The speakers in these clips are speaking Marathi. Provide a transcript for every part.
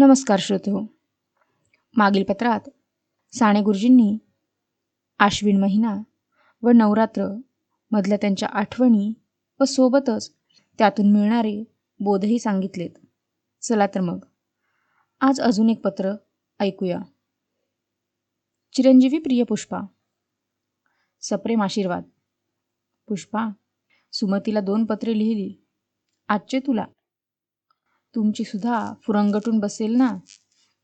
नमस्कार श्रोतो हो. मागील पत्रात साने गुरुजींनी आश्विन महिना व नवरात्र मधल्या त्यांच्या आठवणी व सोबतच त्यातून मिळणारे बोधही सांगितलेत. चला तर मग आज अजून एक पत्र ऐकूया. चिरंजीवी प्रिय पुष्पा सप्रेम आशीर्वाद. पुष्पा सुमतीला दोन पत्रे लिहिली. आजचे तुला तुमची सुधा फुरंगटून बसेल ना?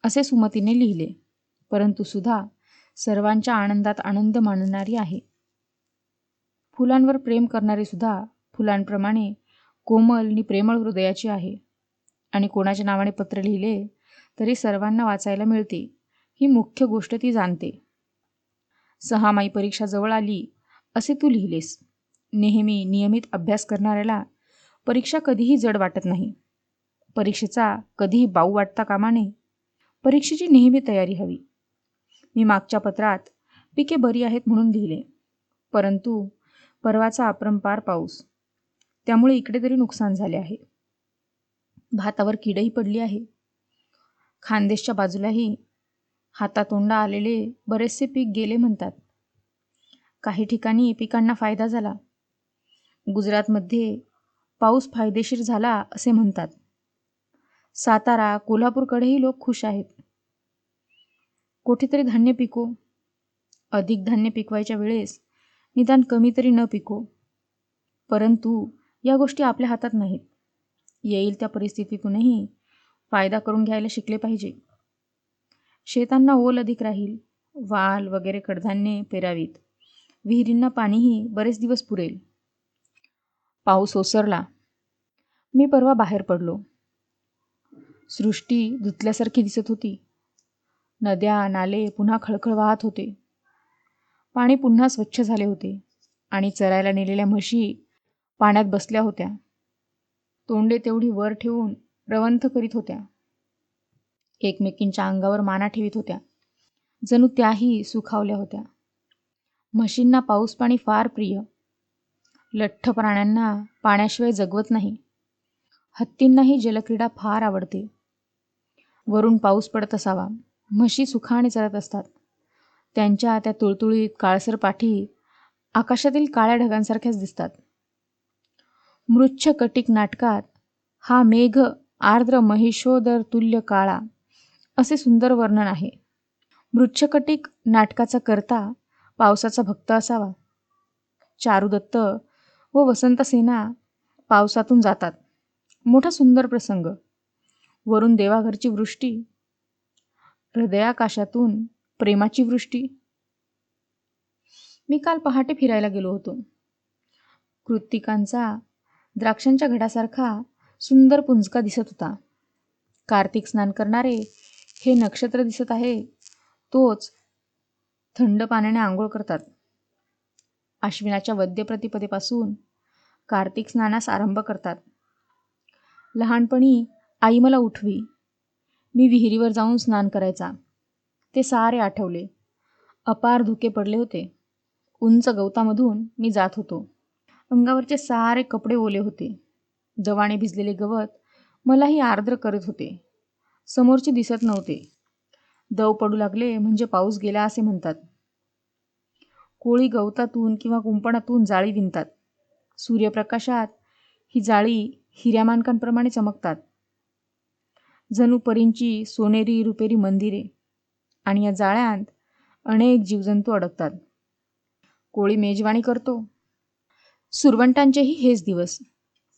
असे सुमतीने लिहिले. परंतु सुधा सर्वांच्या आनंदात आनंद मानणारी आहे. फुलांवर प्रेम करणारी सुद्धा फुलांप्रमाणे कोमल आणि प्रेमळ हृदयाची आहे. आणि कोणाच्या नावाने पत्र लिहिले तरी सर्वांना वाचायला मिळते. ही मुख्य गोष्ट ती जाणते. सहामाई परीक्षा जवळ आली असे तू लिहिलेस. नेहमी नियमित अभ्यास करणाऱ्याला परीक्षा कधीही जड वाटत नाही. परीक्षेचा कधीही बाऊ वाटता कामा नये. परीक्षेची नेहमी तयारी हवी. मी मागच्या पत्रात पिके बरी आहेत म्हणून लिहिले. परंतु परवाचा अपरंपार पाऊस. त्यामुळे इकडे तरी नुकसान झाले आहे. भातावर किडही पडली आहे. खानदेशच्या बाजूलाही हातातोंडा आलेले बरेचसे पीक गेले म्हणतात. काही ठिकाणी पिकांना फायदा झाला. गुजरातमध्ये पाऊस फायदेशीर झाला असे म्हणतात. सातारा कोल्हापूरकडेही लोक खुश आहेत. कुठेतरी धान्य पिको. अधिक धान्य पिकवायच्या वेळेस निदान कमी तरी न पिको. परंतु या गोष्टी आपल्या हातात नाहीत. येईल त्या परिस्थितीतूनही फायदा करून घ्यायला शिकले पाहिजे. शेतांना ओल अधिक राहील. वाल वगैरे कडधान्ये पेरावीत. विहिरींना पाणीही बरेच दिवस पुरेल. पाऊस ओसरला. मी परवा बाहेर पडलो. सृष्टी धुतल्यासारखी दिसत होती. नद्या नाले पुन्हा खळखळ वाहत होते. पाणी पुन्हा स्वच्छ झाले होते आणि चरायला नेलेल्या म्हशी पाण्यात बसल्या होत्या. तोंडे तेवढी वर ठेवून रवंथ करीत होत्या. एकमेकींच्या अंगावर माना ठेवीत होत्या. जणू त्याही सुखावल्या होत्या. म्हशींना पाऊस पाणी फार प्रिय. लठ्ठ प्राण्यांना पाण्याशिवाय जगवत नाही. हत्तींनाही जलक्रीडा फार आवडते. वरून पाऊस पडत असावा. म्हशी सुखाने चरत असतात. त्यांच्या त्या तुळतुळीत काळसर पाठी आकाशातील काळ्या ढगांसारख्याच दिसतात. मृच्छ कटिक नाटकात हा मेघ आर्द्र महिषोदर तुल्य काळा असे सुंदर वर्णन आहे. मृच्छकटिक नाटकाचा करता पावसाचा भक्त असावा. चारुदत्त व वसंतसेना पावसातून जातात. मोठा सुंदर प्रसंग. वरून देवाघरची वृष्टी हृदयाकाशातून प्रेमाची वृष्टी. मी काल पहाटे फिरायला गेलो होतो. कृत्तिकांचा द्राक्षांच्या घडासारखा सुंदर पुंजका दिसत होता. कार्तिक स्नान करणारे हे नक्षत्र दिसत आहे तोच थंड पाण्याने आंघोळ करतात. आश्विनाच्या वद्यप्रतिपदेपासून कार्तिक स्नानास आरंभ करतात. लहानपणी आई मला उठवी. मी विहिरीवर जाऊन स्नान करायचा. ते सारे आठवले. अपार धुके पडले होते. उंच गवतामधून मी जात होतो. अंगावरचे सारे कपडे ओले होते. जवाने भिजलेले गवत मलाही आर्द्र करत होते. समोरचे दिसत नव्हते. दव पडू लागले म्हणजे पाऊस गेला असे म्हणतात. कोळी गवतातून किंवा कुंपणातून जाळी विणतात. सूर्यप्रकाशात ही जाळी हिऱ्यामानकांप्रमाणे चमकतात. जणू परींची सोनेरी रुपेरी मंदिरे आणि या जाळ्यांत अनेक जीवजंतू अडकतात. कोळी मेजवाणी करतो. सुरवंटांचेही हेच दिवस.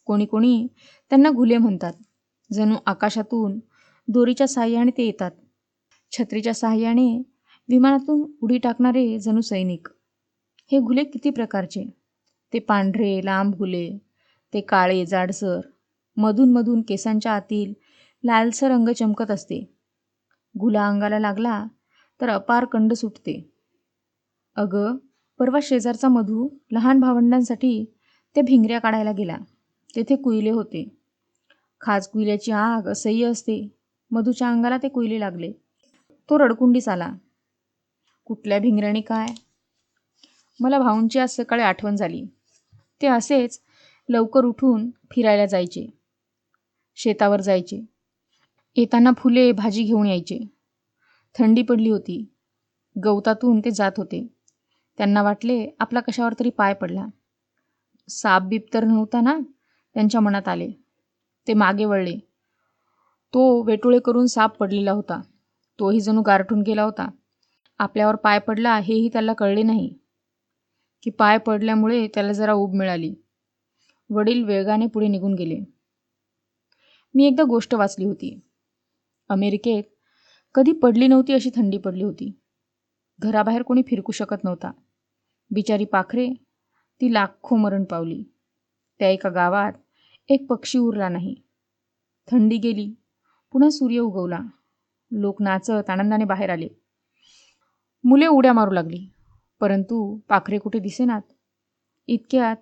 कोणी कोणी त्यांना घुले म्हणतात. जणू आकाशातून दोरीच्या साह्याने ते येतात. छत्रीच्या साह्याने विमानातून उडी टाकणारे जणू सैनिक. हे घुले किती प्रकारचे? ते पांढरे लांब घुले ते काळे जाडसर मधून मधून केसांच्या आतील लालसर रंग चमकत असते. गुला अंगाला लागला तर अपार कंड सुटते. अगं परवा शेजारचा मधू लहान भावंडांसाठी त्या भिंगऱ्या काढायला गेला. तेथे कुईले होते. खाज कुईल्याची आग असह्य असते. मधूच्या अंगाला ते कुईले लागले. तो रडकुंडीस आला. कुठल्या भिंगऱ्याने काय? मला भाऊंची आज सकाळी आठवण झाली. ते असेच लवकर उठून फिरायला जायचे. शेतावर जायचे. येताना फुले भाजी घेऊन यायचे. थंडी पडली होती. गवतातून ते जात होते. त्यांना वाटले आपला कशावर तरी पाय पडला. साप बीप तर नव्हता ना? त्यांच्या मनात आले. ते मागे वळले. तो वेटोळे करून साप पडलेला होता. तोही जणू गारठून गेला होता. आपल्यावर पाय पडला हेही त्याला कळले नाही. की पाय पडल्यामुळे त्याला जरा ऊब मिळाली. वडील वेगाने पुढे निघून गेले. मी एकदा गोष्ट वाचली होती. अमेरिकेत कधी पडली नव्हती अशी थंडी पडली होती. घराबाहेर कोणी फिरकू शकत नव्हता. बिचारी पाखरे ती लाखो मरण पावली. त्या एका गावात एक पक्षी उरला नाही. थंडी गेली. पुन्हा सूर्य उगवला. लोक नाचत आनंदाने बाहेर आले. मुले उड्या मारू लागली. परंतु पाखरे कुठे दिसेनात? इतक्यात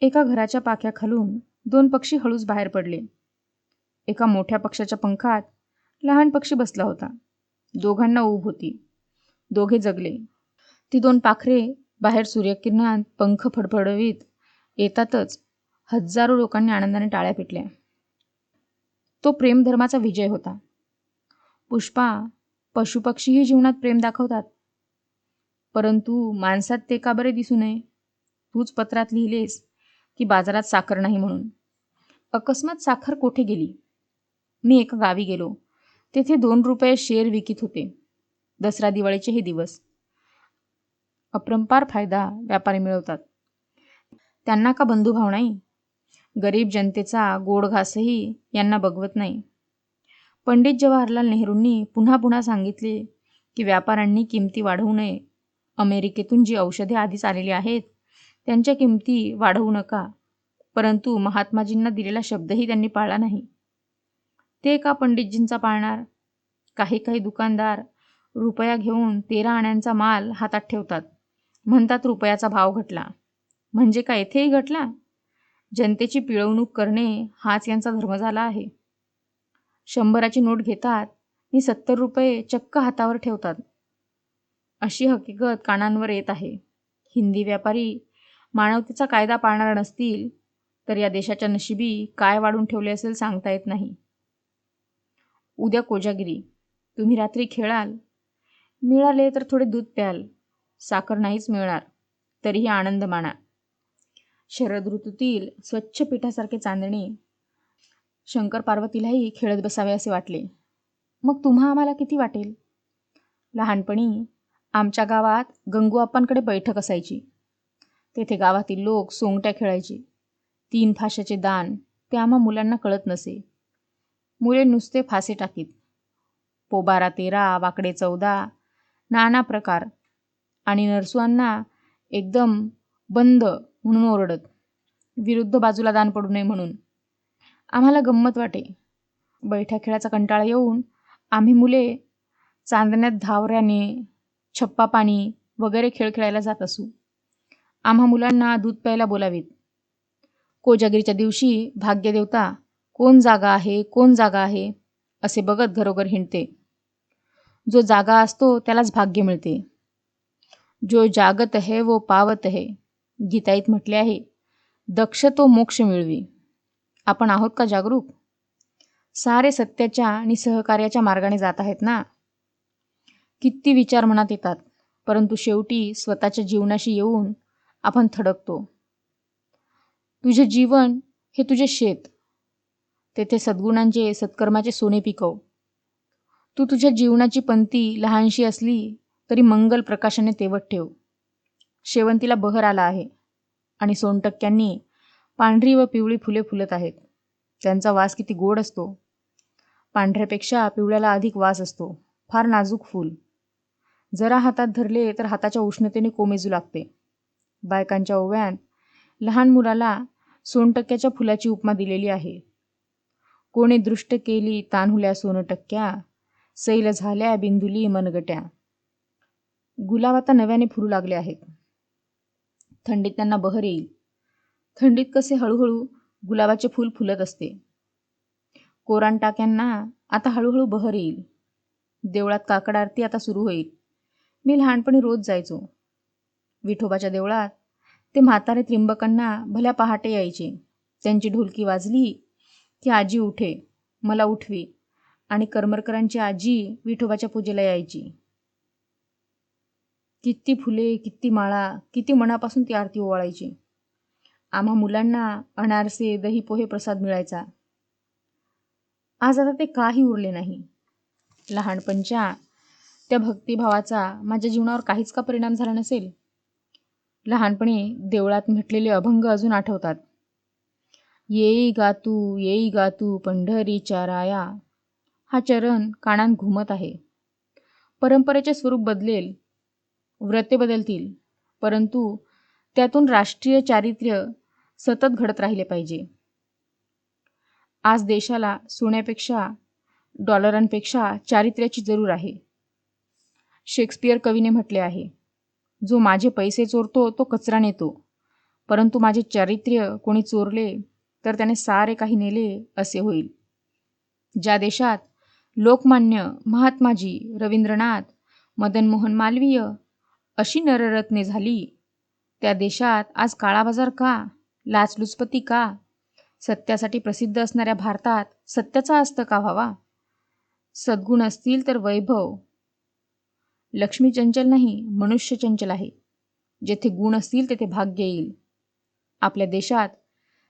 एका घराच्या पाक्याखालून दोन पक्षी हळूच बाहेर पडले. एका मोठ्या पक्षाच्या पंखात लहान पक्षी बसला होता. दोघांना ऊब होती. दोघे जगले. ती दोन पाखरे बाहेर सूर्यकिरणात पंख फडफडवीत येतातच हजारो लोकांनी आनंदाने टाळ्या पिटल्या. तो प्रेमधर्माचा विजय होता. पुष्पा पशुपक्षीही जीवनात प्रेम दाखवतात. परंतु माणसात ते का बरे दिसू नये? तूच पत्रात लिहिलेस की बाजारात साखर नाही म्हणून. अकस्मात साखर कोठे गेली? मी एका गावी गेलो. तेथे दोन रुपये शेअर विकित होते. दसरा दिवाळीचे हे दिवस. अपरंपार फायदा व्यापारी मिळवतात. त्यांना का बंधुभाव नाही? गरीब जनतेचा गोड घासही यांना बघवत नाही. पंडित जवाहरलाल नेहरूंनी पुन्हा पुन्हा सांगितले की व्यापाऱ्यांनी किमती वाढवू नये. अमेरिकेतून जी औषधे आधीच आलेली आहेत त्यांच्या किमती वाढवू नका. परंतु महात्माजींना दिलेला शब्दही त्यांनी पाळला नाही. ते का पंडितजींचा पाळणार. काही काही दुकानदार रुपया घेऊन तेरा आण्यांचा माल हातात ठेवतात. म्हणतात रुपयाचा भाव घटला. म्हणजे का येथेही घटला? जनतेची पिळवणूक करणे हाच यांचा धर्म झाला आहे. शंभराची नोट घेतात आणि सत्तर रुपये चक्क हातावर ठेवतात. अशी हकीकत कानांवर येत आहे. हिंदी व्यापारी मानवतेचा कायदा पाळणार नसतील तर या देशाच्या नशिबी काय वाढून ठेवले असेल सांगता येत नाही. उद्या कोजागिरी. तुम्ही रात्री खेळाल. मिळाले तर थोडे दूध प्याल. साखर नाहीच मिळणार. तरीही आनंद माना. शरद ऋतूतील स्वच्छ पिठासारखे चांदणे शंकर पार्वतीलाही खेळत बसावे असे वाटले. मग तुम्हा आम्हाला किती वाटेल? लहानपणी आमच्या गावात गंगूआप्पांकडे बैठक असायची. तेथे गावातील लोक सोंगट्या खेळायचे. तीन फाशाचे दान ते आम्हा मुलांना कळत नसे. मुले नुसते फासे टाकीत. पोबारा तेरा वाकडे चौदा नाना प्रकार. आणि नरसुआंना एकदम बंद म्हणून ओरडत विरुद्ध बाजूला दान पडू नये म्हणून. आम्हाला गंमत वाटे. बैठ्या खेळाचा कंटाळा येऊन आम्ही मुले चांदण्यात धावऱ्याने छप्पा पाणी वगैरे खेळ खेळायला जात असू. आम्हा मुलांना दूध प्यायला बोलावीत. कोजागिरीच्या दिवशी भाग्यदेवता कोण जागा आहे कोण जागा आहे असे बघत घरोघर हिंडते. जो जागा असतो त्यालाच भाग्य मिळते. जो जागत है वो पावत है गीताईत म्हटले आहे दक्ष तो मोक्ष मिळवी. आपण आहोत का जागरूक? सारे सत्याच्या आणि सहकार्याच्या मार्गाने जात आहेत ना? किती विचार मनात येतात परंतु शेवटी स्वतःच्या जीवनाशी येऊन आपण थडकतो. तुझे जीवन हे तुझे शेत. तेथे सद्गुणांचे सत्कर्माचे सोने पिकव. तू तुझ्या जीवनाची पंती लहानशी असली तरी मंगल प्रकाशाने तेवत ठेव. शेवंतीला बहर आला आहे आणि सोनटक्क्यांनी पांढरी व पिवळी फुले फुलत आहेत. त्यांचा वास किती गोड असतो. पांढऱ्यापेक्षा पिवळ्याला अधिक वास असतो. फार नाजूक फूल. जरा हातात धरले तर हाताच्या उष्णतेने कोमेजू लागते. बायकांच्या ओव्यात लहान मुलाला सोनटक्क्याच्या फुलाची उपमा दिलेली आहे. कोणी दृष्ट केली तान्हुल्या सोनटक्क्या सैल झाल्या बिंदुली मनगट्या. गुलाब आता नव्याने फुलू लागले आहेत. थंडीत त्यांना बहर येईल. थंडीत कसे हळूहळू गुलाबाचे फूल फुलत असते. कोरान टाक्यांना आता हळूहळू बहर येईल. देवळात काकड आरती आता सुरू होईल. मी लहानपणी रोज जायचो. विठोबाच्या देवळात ते म्हातारे त्रिंबकांना भल्या पहाटे यायचे. त्यांची ढोलकी वाजली की आजी उठे. मला उठवी. आणि करमरकरांची आजी विठोबाच्या पूजेला यायची. किती फुले किती माळा किती मनापासून ती आरती ओवाळायची. आम्हा मुलांना अनारसे दही पोहे प्रसाद मिळायचा. आज आता ते काही उरले नाही. लहानपणच्या त्या भक्तिभावाचा माझ्या जीवनावर काहीच का परिणाम झाला नसेल? लहानपणी देवळात म्हटलेले अभंग अजून आठवतात. येई गातू येई गातू पंढरीच्या राया. हा चरण कानात घुमत आहे. परंपरेचे स्वरूप बदलेल व्रते बदलतील परंतु त्यातून राष्ट्रीय चारित्र्य सतत घडत राहिले पाहिजे. आज देशाला सोन्यापेक्षा डॉलरांपेक्षा चारित्र्याची जरूर आहे. शेक्सपियर कवीने म्हटले आहे जो माझे पैसे चोरतो तो कचरा नेतो. परंतु माझे चारित्र्य कोणी चोरले तर त्याने सारे काही नेले असे होईल. ज्या देशात लोकमान्य महात्माजी रवींद्रनाथ मदन मोहन मालवीय अशी नररत्ने झाली त्या देशात आज काळाबाजार का? लाचलुचपती का? सत्यासाठी प्रसिद्ध असणाऱ्या भारतात सत्याचा अस्त का व्हावा? सद्गुण असतील तर वैभव. लक्ष्मी चंचल नाही मनुष्य चंचल आहे. जेथे गुण असतील तेथे भाग्य येईल. आपल्या देशात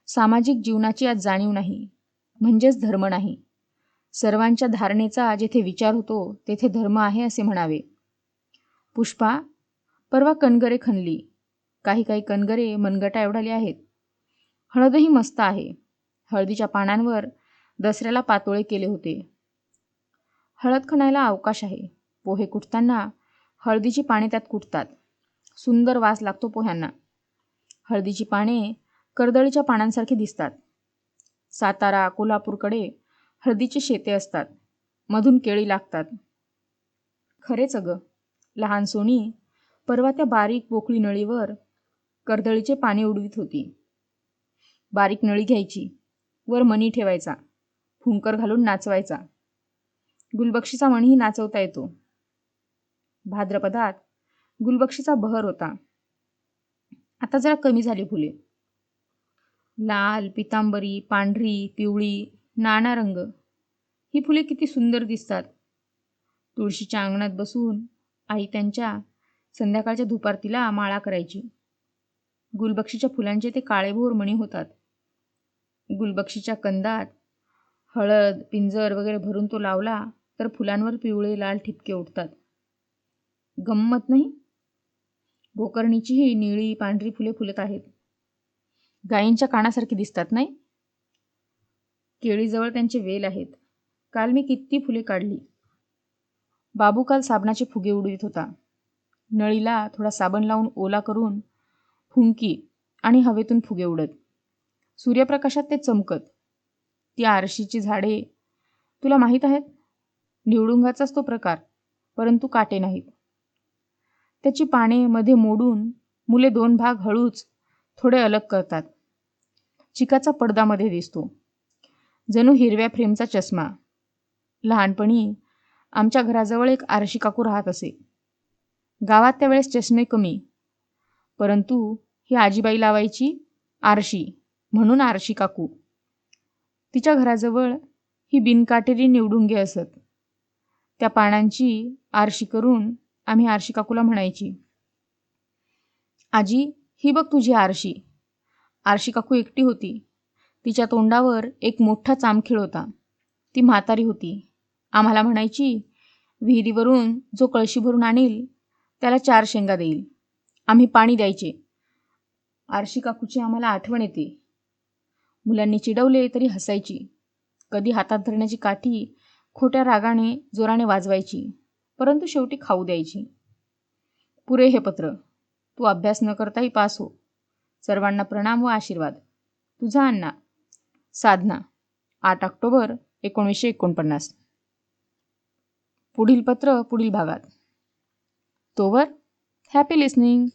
सामाजिक जीवनाची आज जाणीव नाही म्हणजेच धर्म नाही. सर्वांच्या धारणेचा जेथे विचार होतो तेथे धर्म आहे असे म्हणावे. पुष्पा परवा कणगरे खणली. काही काही कणगरे मनगटा एवढाले आहेत. हळदही मस्त आहे. हळदीच्या पानांवर दसऱ्याला पातोळे केले होते. हळद खणायला अवकाश आहे. पोहे कुटताना हळदीची पाने त्यात कुटतात. सुंदर वास लागतो पोह्यांना. हळदीची पाने कर्दळीच्या पानांसारखी दिसतात. सातारा कोल्हापूरकडे हळदीची शेते असतात. मधून केळी लागतात. खरेच अगं लहान सोनी परवा त्या बारीक पोकळी नळीवर कर्दळीचे पाने उडवीत होती. बारीक नळी घ्यायची वर मणी ठेवायचा फुंकर घालून नाचवायचा. गुलबक्षीचा मणीही नाचवता येतो. भाद्रपदात गुलबक्षीचा बहर होता. आता जरा कमी झाली फुले. लाल पितांबरी पांढरी पिवळी नाना रंग. ही फुले किती सुंदर दिसतात. तुळशीच्या अंगणात बसून आई त्यांच्या संध्याकाळच्या धुपारतीला माळा करायची. गुलबक्षीच्या फुलांचे ते काळेभोर मणी होतात. गुलबक्षीच्या कंदात हळद पिंजर वगैरे भरून तो लावला तर फुलांवर पिवळे लाल ठिपके उठतात गंमत नाही? गोकर्णीचीही निळी पांढरी फुले फुलत आहेत. गायींच्या कानासारखी दिसतात नाही? केळीजवळ त्यांचे वेल आहेत. काल मी किती फुले काढली. बाबू काल साबणाचे फुगे उडवित होता. नळीला थोडा साबण लावून ओला करून फुंकी आणि हवेतून फुगे उडत. सूर्यप्रकाशात ते चमकत. ती आरशीची झाडे. तुला माहीत आहेत? निवडुंगाचाच तो प्रकार परंतु काटे नाहीत. त्याची पाने मध्ये मोडून मुले दोन भाग हळूच थोडे अलग करतात. चिकाचा पडदामध्ये दिसतो. जणू हिरव्या फ्रेमचा चष्मा. लहानपणी आमच्या घराजवळ एक आरशी काकू राहत असे. गावात त्यावेळेस चष्मे कमी. परंतु ही आजीबाई लावायची आरशी म्हणून आरशी काकू. तिच्या घराजवळ ही बिनकाटेरी निवडुंगे असत. त्या पानांची आरशी करून आम्ही आरशी काकूला म्हणायची आजी ही बघ तुझी आरशी. आरशी काकू एकटी होती. तिच्या तोंडावर एक मोठा चामखीळ होता. ती म्हातारी होती. आम्हाला म्हणायची विहिरीवरून जो कळशी भरून आणील त्याला चार शेंगा देईल. आम्ही पाणी द्यायचे. आरशी काकूची आम्हाला आठवण येते. मुलांनी चिडवले तरी हसायची. कधी हातात धरण्याची काठी खोट्या रागाने जोराने वाजवायची. परंतु शेवटी खाऊ द्यायची. पुरे हे पत्र. तू अभ्यास न करताही पास हो. सर्वांना प्रणाम व आशीर्वाद. तुझा अण्णा साधना आठ ऑक्टोबर एकोणीसशे एकोणपन्नास. पुढील पत्र पुढील भागात. तोवर हॅपी लिस्निंग